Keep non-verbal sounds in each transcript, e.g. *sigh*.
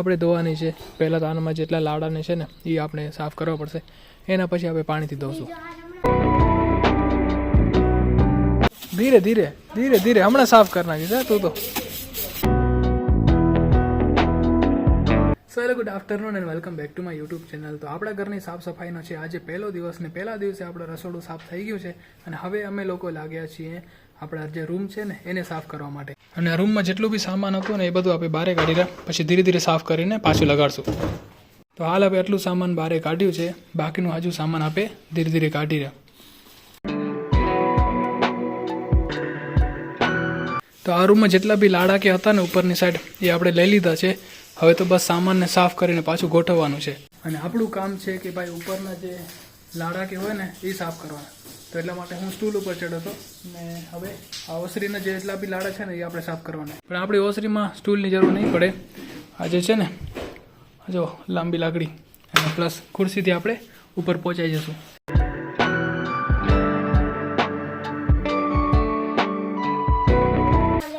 આપણે ધોવાની છે. પહેલાં તો આનામાં જેટલા લાડાને છે ને એ આપણે સાફ કરવા પડશે. એના પછી આપણે પાણીથી ધોશું. ધીરે ધીરે ધીરે ધીરે. હમણાં સાફ કરી નાખીશ તું તો. So hello good afternoon and welcome back to my YouTube channel તો આપણા ઘરની સાફ સફાઈનો છે આજે પહેલો દિવસ ને પહેલા દિવસે આપણો રસોડું સાફ થઈ ગયું છે. અને હવે અમે લોકો લાગ્યા છીએ આપણા જે રૂમ છે ને, એને સાફ કરવા માટે. અને રૂમમાં જેટલું બી સામાન હતું ને, એ બધું આપણે બહાર કાઢી રહ્યા. પછી ધીરે ધીરે સાફ કરીને પાછું લગાડશું. તો હાલ આપણે એટલું સામાન બહાર કાઢ્યું છે. બાકીનું હજુ સામાન આપણે ધીરે ધીરે કાઢી રહ્યા. તો આ રૂમમાં જેટલા બી લાડા કે હતા ને, ઉપરની સાઈડ એ આપણે લઈ લીધા છે. હવે તો બસ સામાનને સાફ કરીને પાછું ગોઠવવાનું છે. અને આપણું કામ છે કે ભાઈ ઉપરના જે લાડા કે હોય ને, એ સાફ કરવાના. તો એટલા માટે હું સ્ટૂલ ઉપર ચડ્યો હતો. ને હવે આ ઓસરીના જે એટલા બી લાડા છે ને, એ આપણે સાફ કરવાના. પણ આપણી ઓસરીમાં સ્ટૂલની જરૂર નહીં પડે. આ જે છે ને જો લાંબી લાકડી. અને પ્લસ ખુરશીથી આપણે ઉપર પહોંચાઈ જશું.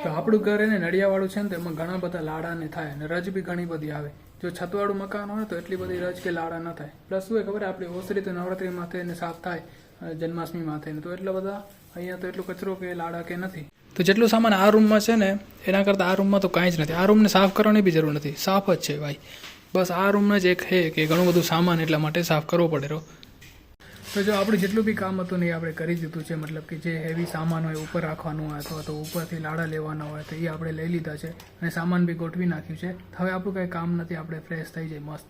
તો આપણું ઘર એને નડિયાવાળું છે ને, તો એમાં ઘણા બધા લાડા ને થાય અને રજ બી ઘણી બધી આવે. જો છતવાળું મકાન હોય તો એટલી બધી રજ કે લાડા ન થાય. પ્લસ શું ખબર, આપણી ઓસરી તો નવરાત્રી માથે ને સાફ થાય. અને જન્માષ્ટમી માથે ને તો એટલા બધા અહીંયા તો એટલો કચરો કે લાડા કે નથી. તો જેટલું સામાન આ રૂમમાં છે ને, એના કરતાં આ રૂમમાં તો કાંઈ જ નથી. આ રૂમને સાફ કરવાની બી જરૂર નથી. સાફ જ છે ભાઈ. બસ આ રૂમમાં જ એક છે કે ઘણું બધું સામાન એટલા માટે સાફ કરવો પડે રહ્યો. તો જો આપણું જેટલું બી કામ હતું ને એ આપણે કરી દીધું છે. મતલબ કે જે હેવી સામાન હોય, ઉપર રાખવાનું હોય, અથવા તો ઉપરથી લાડા લેવાના હોય, તો એ આપણે લઈ લીધા છે અને સામાન બી ગોઠવી નાખ્યું છે. હવે આપણું કંઈ કામ નથી. આપણે ફ્રેશ થઈ જાય મસ્ત.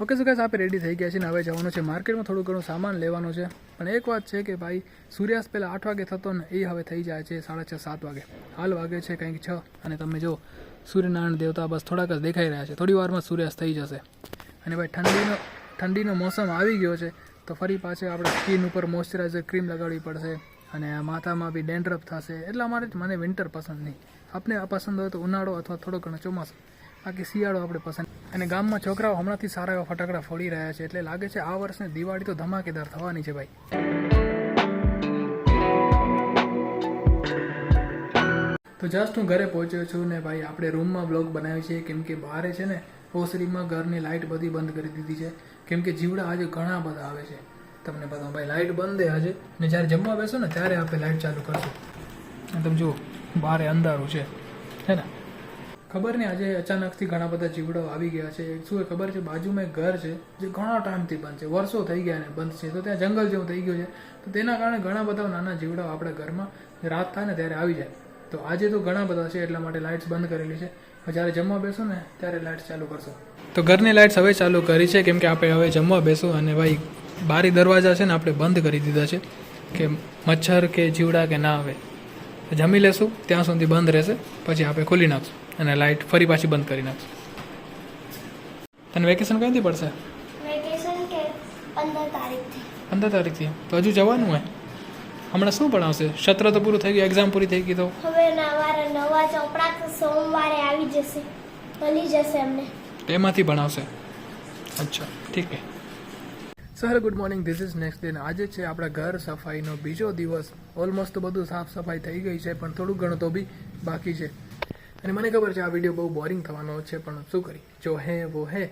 ઓકે શું ગાઈસ આપણે રેડી થઈ ગયા છે ને હવે જવાનું છે માર્કેટમાં થોડું ઘણું સામાન લેવાનું છે. પણ એક વાત છે કે ભાઈ, સૂર્યાસ્ત પહેલાં આઠ વાગે થતો ને એ હવે થઈ જાય છે સાડા છ, સાત વાગે. હાલ વાગે છે કંઈક છ. અને તમે જો, સૂર્યનારાયણ દેવતા બસ થોડાક જ દેખાઈ રહ્યા છે. થોડી વારમાં સૂર્યાસ્ત થઈ જશે. અને ભાઈ, ઠંડીનો ઠંડીનો મોસમ આવી ગયો છે, તો ફરી પાછે આપણે સ્કિન ઉપર મોઇશ્ચરાઇઝર ક્રીમ લગાડવી પડશે. અને માથામાં બી ડેન્ડ્રફ થશે. એટલા માટે જ મને વિન્ટર પસંદ નહીં. આપને પસંદ હોય તો ઉનાળો અથવા થોડો ઘણો ચોમાસું. બાકી શિયાળો આપણે પસંદ. અને ગામમાં છોકરાઓ હમણાંથી સારા એવા ફટાકડા ફોડી રહ્યા છે એટલે લાગે છે આ વર્ષની દિવાળી તો ધમાકેદાર થવાની છે ભાઈ. તો જસ્ટ હું ઘરે પહોંચ્યો છું ને ભાઈ, આપણે રૂમમાં બ્લોગ બનાવ્યો છે. કેમ કે બહારે છે ને ઓસરીમાં ઘરની લાઇટ બધી બંધ કરી દીધી છે. કેમ કે જીવડા આજે ઘણા બધા આવે છે. તમને બતાવું ભાઈ લાઇટ બંધ છે આજે. ને જ્યારે જમવા બેસો ને, ત્યારે આપણે લાઇટ ચાલુ કરશું. તમે જુઓ, બહારે અંધારું છે. હે ને? ખબર નહીં, આજે અચાનકથી ઘણા બધા જીવડાઓ આવી ગયા છે. શું એ ખબર છે? બાજુમાં એક ઘર છે, જે ઘણા ટાઈમથી બંધ છે. વર્ષો થઈ ગયા ને બંધ છે. તો ત્યાં જંગલ જેવું થઈ ગયું છે. તો તેના કારણે ઘણા બધા નાના જીવડાઓ આપણા ઘરમાં રાત થાય ને ત્યારે આવી જાય. તો આજે તો ઘણા બધા છે, એટલા માટે લાઇટ્સ બંધ કરેલી છે. જ્યારે જમવા બેસો ને, ત્યારે લાઇટ્સ ચાલુ કરશો. તો ઘરની લાઇટ્સ હવે ચાલુ કરી છે, કેમ કે આપણે હવે જમવા બેસું અને ભાઈ બારી દરવાજા છે ને, આપણે બંધ કરી દીધા છે, કે મચ્છર કે જીવડા કે ના આવે. જમી લેશું, ત્યાં સુધી બંધ રહેશે, પછી આપણે ખોલી નાખશું. અને લાઇટ ફરી પાછી બંધ કરી નાખશું. તને વેકેશન ક્યાંથી પડશે? પંદર તારીખથી. તો હજુ જવાનું હોય હમણાં શું ભણાવશે? સત્ર તો પૂરું થઈ ગયું એક્ઝામ પૂરી થઈ ગઈ તો? હવે નવા નવા ચોપડા તો સોમવારે આવી જશે. મળી જશે અમને તેમાંથી એમાંથી ભણાવશે. અચ્છા ઠીક છે sir good morning this is next day આજે છે આપણા ઘર સફાઈનો બીજો દિવસ. ઓલમોસ્ટ તો બધું સાફ સફાઈ થઈ ગઈ છે પણ થોડું ઘણું તો બી બાકી છે. અને મને ખબર છે આ વીડિયો બહુ બોરિંગ થવાનો છે, પણ શું કરી જો હે, વો હે.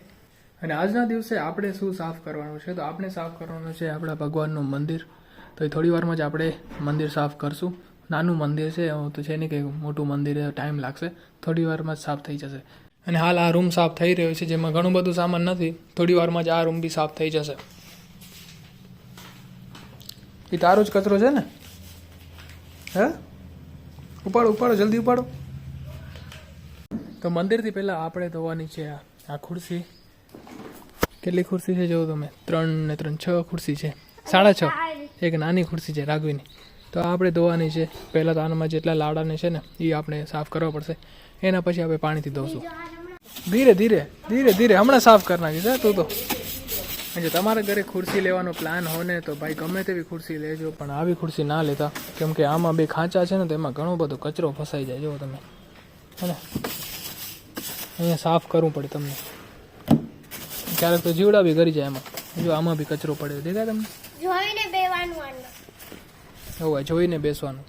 અને આજના દિવસે આપણે શું સાફ કરવાનું છે? તો આપણે સાફ કરવાનું છે આપણા ભગવાનનું મંદિર. તો એ થોડી વારમાં જ આપણે મંદિર સાફ કરશું. નાનું મંદિર છે એવું તો છે નહીં કે મોટું મંદિર ટાઈમ લાગશે. થોડી વારમાં જ સાફ થઈ જશે. અને હાલ આ રૂમ સાફ થઈ રહ્યો છે, જેમાં ઘણું બધું સામાન નથી. થોડી વારમાં જ આ રૂમ બી સાફ થઈ જશે. એ તારો જ કચરો છે ને? હે? ઉપાડો ઉપાડો, જલ્દી ઉપાડો. તો મંદિરથી પહેલાં આપણે ધોવાની છે આ ખુરશી. કેટલી ખુરશી છે જોવો તમે? ત્રણ ને ત્રણ, છ ખુરશી છે. સાડા છ. એક નાની ખુરશી છે રાઘવીની તો આપણે ધોવાની છે. પહેલાં તો આનામાં જેટલા લાડાને છે ને એ આપણે સાફ કરવા પડશે. એના પછી આપણે પાણીથી ધોશું. ધીરે ધીરે ધીરે ધીરે. હમણાં સાફ કરી નાખીશ, હે, તું તો. જો તમારા ઘરે ખુરશી લેવાનો પ્લાન હોય ને તો ભાઈ ગમે તેવી ખુરશી લેજો, પણ આવી ખુરશી ના લેતા. કેમ કે આમાં બે ખાંચા છે ને, તો એમાં ઘણો બધો કચરો ફસાઈ જાય જુઓ તમે. હે ને? અહીંયા સાફ કરવું પડે તમને. ક્યારેક તો જીવડા બી કરી જાય એમાં. જો આમાં બી કચરો પડ્યો દેખાય તમને? જોઈને બેવાનું હોય જોઈને બેસવાનું.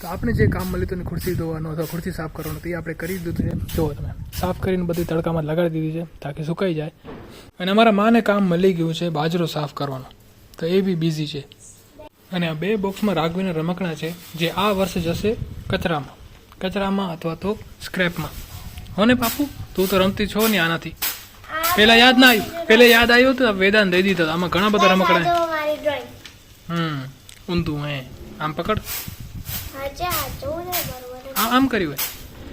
તો આપણે જે કામ મળ્યું હતું ને ખુરશી ધોવાનું અથવા ખુરશી સાફ કરવાનું તે આપણે કરી દીધું છે. જુઓ તમે સાફ કરીને બધી તડકામાં લગાડી દીધી છે તાકી સુકાઈ જાય. અને અમારા માને કામ મળી ગયું છે બાજરો સાફ કરવાનો. તો એ બી બિઝી છે. અને આ બે બોક્સમાં રાઘવીના રમકડા છે જે આ વર્ષે જશે કચરામાં. કચરામાં અથવા તો સ્ક્રેપમાં. હો ને પાપુ તું તો રમતી છો ને આનાથી. પેલા યાદ ના આવ્યું પેલે યાદ આવ્યું હતું વેદાંત દઈ દીધો. આમાં ઘણા બધા રમકડા હમ ઊંધું હે. આમ પકડ. આમ કર્યું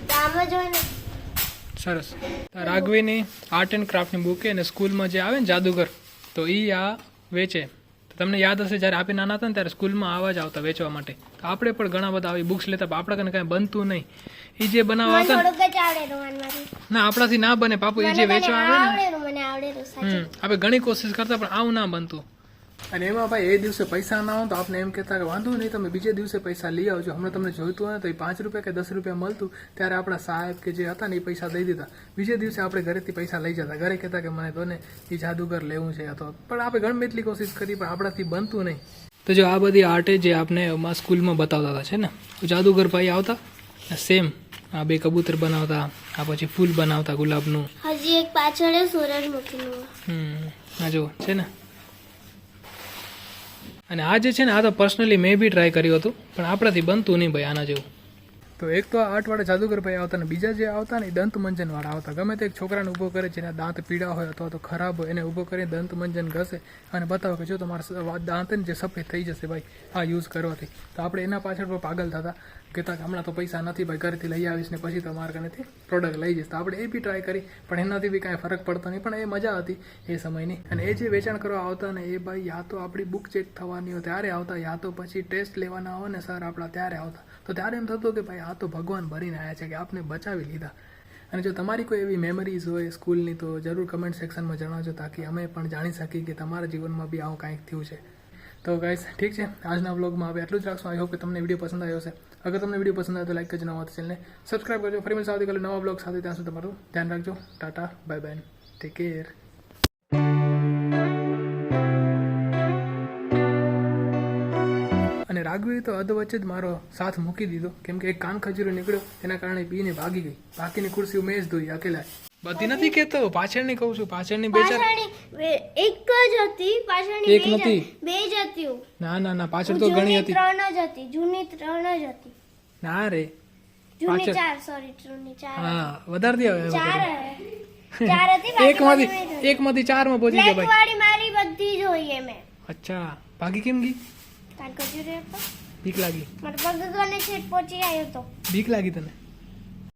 તો હોય સરસ. રાઘવીની આર્ટ એન્ડ ક્રાફ્ટની બુકે અને સ્કૂલમાં જે આવે ને જાદુગર તો એ આ વેચે. તો તમને યાદ હશે જ્યારે આપણે નાના હતા ને ત્યારે સ્કૂલમાં આવા જ આવતા વેચવા માટે. આપણે પણ ઘણા બધા આવી બુક્સ લેતા પણ આપણે કને કાંઈ બનતું નહીં. એ જે બનાવવા હતા આવતા ને આપણાથી ના બને પાપુ એ જે વેચવા આવે ને આપણે ઘણી કોશિશ કરતા પણ આવું ના બનતું. અને એમાં ભાઈ એ દિવસે પૈસા ના હોય તો આપણે એમ કહેતા કે વાંધો નહીં તમે બીજે દિવસે પૈસા લઈ આવજો. હમણાં તમને જોઈતું હોય તો એ પાંચ રૂપિયા કે દસ રૂપિયા મળતું ત્યારે આપણા સાહેબ કે જે હતા ને એ પૈસા દઈ દીધા. બીજે દિવસે આપણે ઘરેથી પૈસા લઈ જતા. ઘરે કહેતા કે મને તો ને એ જાદુગર લેવું છે તો. પણ આપણે ગમે એટલી કોશિશ કરી પણ આપણાથી બનતું નહીં. તો જો આ બધી આર્ટે જે આપણે અમારા સ્કૂલમાં બતાવતા હતા છે ને જાદુગર ભાઈ આવતા સેમ આ બે કબૂતર બનાવતા આ પછી ફૂલ બનાવતા ગુલાબનું. હજી એક પાછળ સૂરજમુખીનું હમ આ જો છે ને? અને આ જે છે ને, આ તો પર્સનલી મેં બી ટ્રાય કર્યું હતું, પણ આપણાથી બનતું નહીં ભાઈ આના જેવું. તો એક તો આઠ વાળા જાદુગર ભાઈ આવતા ને બીજા જે આવતા ને એ દંત મંજન વાળા આવતા. ગમે તે એક છોકરાને ઊભો કરે જેના દાંત પીડા હોય અથવા તો ખરાબ હોય એને ઊભો કરીને દંત મંજન ઘસે અને બતાવો કે જો તમારા દાંત ને જે સફેદ થઈ જશે ભાઈ, આ યુઝ કરવાથી. તો આપણે એના પાછળ પણ પાગલ થતા. કહેતા કે હમણાં તો પૈસા નથી ભાઈ, ઘરેથી લઈ આવીશ ને પછી તમારા કનેથી પ્રોડક્ટ લઈ જઈશ. તો આપણે એ બી ટ્રાય કરી, પણ એનાથી બી કાંઈ ફરક પડતો નહીં. પણ એ મજા હતી એ સમયની. અને એ જે વેચાણ કરવા આવતા ને એ ભાઈ, યા તો આપણી બુક ચેક થવાની હોય ત્યારે આવતા, યા તો પછી ટેસ્ટ લેવાના હોય ને સર આપણા ત્યારે આવતા. તો ત્યારે એમ થતું કે ભાઈ આ તો ભગવાન ભરીને આવ્યા છે કે આપને બચાવી લીધા. અને જો તમારી કોઈ એવી મેમરીઝ હોય સ્કૂલની તો જરૂર કમેન્ટ સેક્શનમાં જણાવજો તાકી અમે પણ જાણી શકીએ કે તમારા જીવનમાં બી આવું કાંઈક થયું છે. તો ગાઈસ ઠીક છે? આજના વ્લોગમાં હવે એટલું જ રાખશું. આઈ હોપ કે તમને વીડિયો પસંદ આવ્યો હશે. અગર તમને વીડિયો પસંદ આવે તો લાઈક કરજો, નવા ચેનલને સબસ્ક્રાઈબ કરજો. ફરી મળશે આવતીકાલે નવા બ્લોગ સાથે. ત્યાં સુધી તમારું ધ્યાન રાખજો. Ta-ta bye bye take care અને તો અધ વચ્ચે જ મારો સાથ મૂકી દીધો. કેમ કે એક કાન ખજૂરો નીકળ્યો એના કારણે પીને ભાગી ગઈ. બાકીની ખુરશી મેં જ ધોઈ અકેલા બધી નથી કેતો પાછળની કહું છું પાછળની બે ચાર એક જ હતી પાછળની એક નથી. બે જ હતી ના ના ના પાછળ તો ઘણી હતી. ત્રણ જ હતી જૂની ત્રણ જ હતી. ના રે. જૂની ચાર સોરી જૂની ચાર હા વધારે દે હવે ચાર ચાર હતી *laughs* એક માંથી એક માંથી ચારમાં પહોંચી ગયા ભાઈ. વાળી મારી બધી જોઈએ મેં. અચ્છા ભાગી કેમ ગઈ? કાન કચુરી હતો બીક લાગી. મારા પગ ગને છેટ પહોંચી આવ્યો તો. બીક લાગી તને?